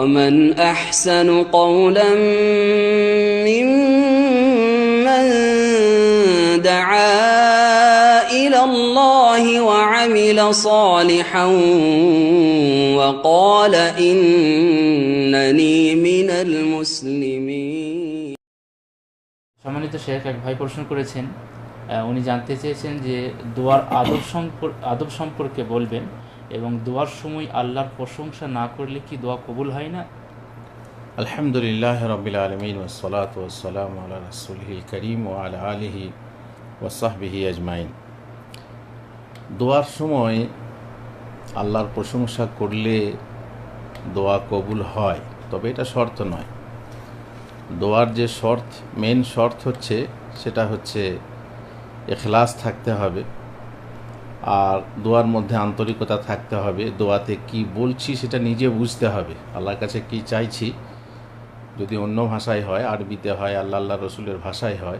ومن أحسن قولا ممن دعا إلى الله وعمل صالحا وقال إنني من المسلمين সম্মানিত শেখ এক ভাই প্রশ্ন করেছেন আহ, উনি জানতে চেয়েছেন যে দোয়ার আদব সম্পর্ক আদব সম্পর্কে বলবেন এবং দোয়ার সময় আল্লাহর প্রশংসা না করলে কি দোয়া কবুল হয় না? আলহামদুলিল্লাহ রবিল আলমিন ওসলাত ওসালাম করিম ও আলা আলিহি ওসাহবিহি আজমাইন। দোয়ার সময় আল্লাহর প্রশংসা করলে দোয়া কবুল হয়, তবে এটা শর্ত নয়। দোয়ার যে শর্ত মেন শর্ত হচ্ছে, সেটা হচ্ছে এখলাস থাকতে হবে। আর দোয়ার মধ্যে আন্তরিকতা থাকতে হবে, দোয়াতে কি বলছি সেটা নিজে বুঝতে হবে। আল্লাহর কাছে কি চাইছি? যদি অন্য ভাষায় হয়, আরবিতে হয়, আল্লাহ আল্লাহ রসুলের ভাষায় হয়,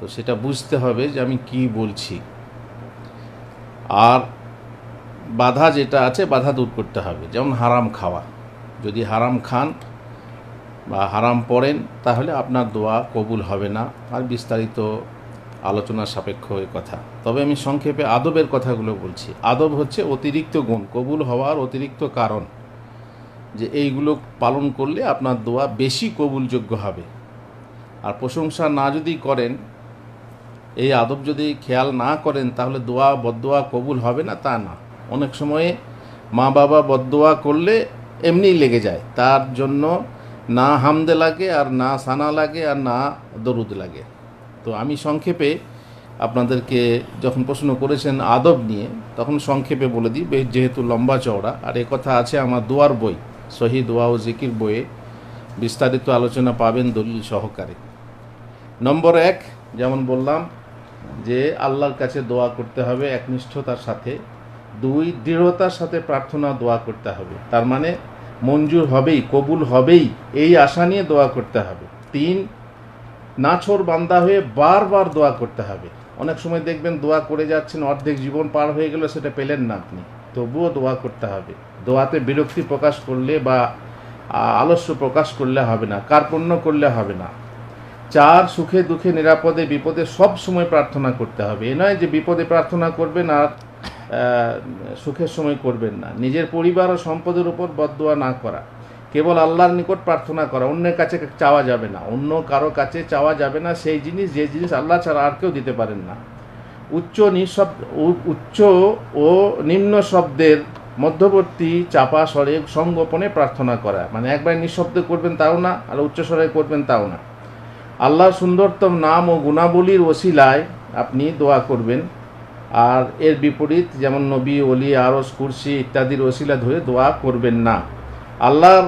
তো সেটা বুঝতে হবে যে আমি কি বলছি। আর বাধা যেটা আছে, বাধা দূর করতে হবে। যেমন হারাম খাওয়া। যদি হারাম খান বা হারাম পড়েন, তাহলে আপনার দোয়া কবুল হবে না। আর বিস্তারিত আলোচনা সাপেক্ষ এ কথা। তবে আমি সংক্ষেপে আদবের কথাগুলো বলছি। আদব হচ্ছে অতিরিক্ত গুণ, কবুল হওয়ার অতিরিক্ত কারণ। যে এইগুলো পালন করলে আপনার দোয়া বেশি কবুলযোগ্য হবে। আর প্রশংসা না যদি করেন, এই আদব যদি খেয়াল না করেন, তাহলে দোয়া বদোয়া কবুল হবে না, তা না। অনেক সময়ে মা বাবা বদোয়া করলে এমনিই লেগে যায়। তার জন্য না হামদে লাগে আর না সানা লাগে আর না দরুদ লাগে। তো আমি সংক্ষেপে আপনাদেরকে যখন প্রশ্ন করেছেন আদব নিয়ে, তখন সংক্ষেপে বলে দিই বেশ যেহেতু লম্বা চওড়া, আর এ কথা আছে আমার দোয়ার বই, সহি দোয়া ও জিকির বইয়ে বিস্তারিত আলোচনা পাবেন দলিল সহকারে। নম্বর এক, যেমন বললাম, যে আল্লাহর কাছে দোয়া করতে হবে একনিষ্ঠতার সাথে, দুই, দৃঢ়তার সাথে প্রার্থনা দোয়া করতে হবে, তার মানে মঞ্জুর হবেই, কবুল হবেই, এই আশা নিয়ে দোয়া করতে হবে। তিন নাছর বান্দা হয়ে বারবার দোয়া করতে হবে। অনেক সময় দেখবেন দোয়া করে যাচ্ছেন, অর্ধেক জীবন পার হয়ে গেল, সেটা পেলেন না আপনি। তবুও দোয়া করতে হবে। দোয়াতে বিরক্তি প্রকাশ করলে বা আলস্য প্রকাশ করলে হবে না, কার্পণ্য করলে হবে না। চার, সুখে দুঃখে নিরাপদে বিপদে সব সময় প্রার্থনা করতে হবে। এ নয় যে বিপদে প্রার্থনা করবেন আর সুখের সময় করবেন না। নিজের পরিবার ও সম্পদের উপর বদদোয়া না করা। কেবল আল্লাহর নিকট প্রার্থনা করা, অন্যের কাছে চাওয়া যাবে না, অন্য কারও কাছে চাওয়া যাবে না, সেই জিনিস, যে জিনিস আল্লাহ ছাড়া আর কেউ দিতে পারেন না। উচ্চ নিঃশব্দ উচ্চ ও নিম্ন শব্দের মধ্যবর্তী চাপা স্বরে সংগোপনে প্রার্থনা করা। মানে একবার নিঃশব্দ করবেন তাও না, আর উচ্চ স্বরে করবেন তাও না। আল্লাহর সুন্দরতম নাম ও গুণাবলীর ওসিলায় আপনি দোয়া করবেন। আর এর বিপরীত যেমন নবী অলি আরস কুরসি ইত্যাদির ওসিলা ধরে দোয়া করবেন না। আল্লাহর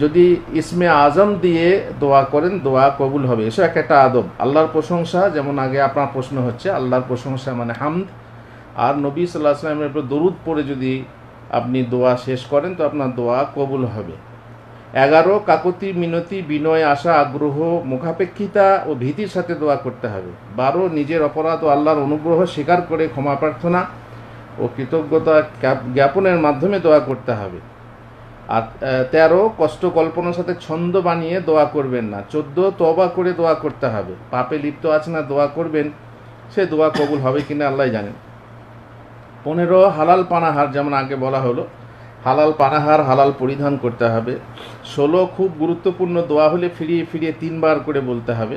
যদি ইসমে আজম দিয়ে দোয়া করেন, দোয়া কবুল হবে। এসব এক একটা আদব। আল্লাহর প্রশংসা, যেমন আগে আপনার প্রশ্ন হচ্ছে, আল্লাহর প্রশংসা মানে হামদ। আর নবী সাল্লাহ আসলামের উপর দরুদ পড়ে যদি আপনি দোয়া শেষ করেন, তো আপনার দোয়া কবুল হবে। এগারো, কাকতি, মিনতি, বিনয়, আশা, আগ্রহ, মুখাপেক্ষিতা ও ভীতির সাথে দোয়া করতে হবে। বারো, নিজের অপরাধ ও আল্লাহর অনুগ্রহ স্বীকার করে ক্ষমা প্রার্থনা ও কৃতজ্ঞতা জ্ঞাপনের মাধ্যমে দোয়া করতে হবে। আর তেরো, কষ্ট কল্পনার সাথে ছন্দ বানিয়ে দোয়া করবেন না। চোদ্দ তবা করে দোয়া করতে হবে। পাপে লিপ্ত আছে না, দোয়া করবেন। সে দোয়া কবুল হবে কিনা আল্লাহ জানেন। পনেরো, হালাল পানাহার, যেমন আগে বলা হলো, হালাল পানাহার, হালাল পরিধান করতে হবে। ষোলো, খুব গুরুত্বপূর্ণ দোয়া হলে ফিরিয়ে ফিরিয়ে তিনবার করে বলতে হবে।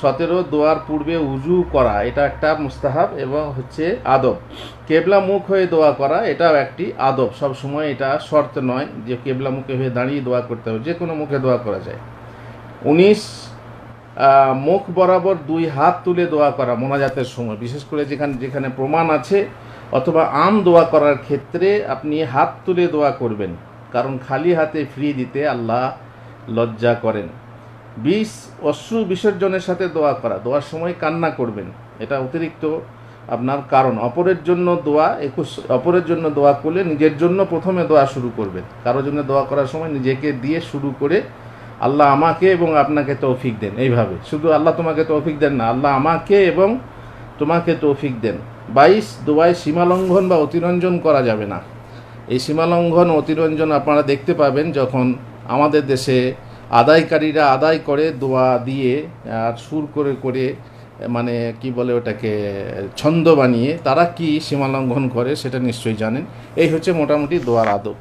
সতেরো দোয়ার পূর্বে উজু করা, এটা একটা মুস্তাহাব এবং হচ্ছে আদব। কেবলা মুখ হয়ে দোয়া করা, এটাও একটি আদব। সব সময় এটা শর্ত নয় যে কেবলা মুখে হয়ে দাঁড়িয়ে দোয়া করতে হবে যে কোনো মুখে দোয়া করা যায়। উনিশ মুখ বরাবর দুই হাত তুলে দোয়া করা মোনাজাতের সময়। বিশেষ করে যেখানে যেখানে প্রমাণ আছে, অথবা আম দোয়া করার ক্ষেত্রে আপনি হাত তুলে দোয়া করবেন, কারণ খালি হাতে ফ্রি দিতে আল্লাহ লজ্জা করেন। বিষ, অশ্রু বিসর্জনের সাথে দোয়া করা। দোয়ার সময় কান্না করবেন। এটা অতিরিক্ত আপনার কারণ। অপরের জন্য দোয়া একুশ, অপরের জন্য দোয়া করলে নিজের জন্য প্রথমে দোয়া শুরু করবেন। কারোর জন্য দোয়া করার সময় নিজেকে দিয়ে শুরু করে আল্লাহ আমাকে এবং আপনাকে তৌফিক দেন। এইভাবে। শুধু আল্লাহ তোমাকে তৌফিক দেন না, আল্লাহ আমাকে এবং তোমাকে তৌফিক দেন। বাইশ, দোয়ায় সীমালঙ্ঘন বা অতিরঞ্জন করা যাবে না। এই সীমালঙ্ঘন অতিরঞ্জন আপনারা দেখতে পাবেন যখন আমাদের দেশে আদায়কারীরা আদায় করে, দোয়া দিয়ে, আর সুর করে করে মানে কি বলে ওটাকে, ছন্দ বানিয়ে, তারা কি সীমালঙ্ঘন করে সেটা নিশ্চয়ই জানেন। এই হচ্ছে মোটামুটি দোয়ার আদব।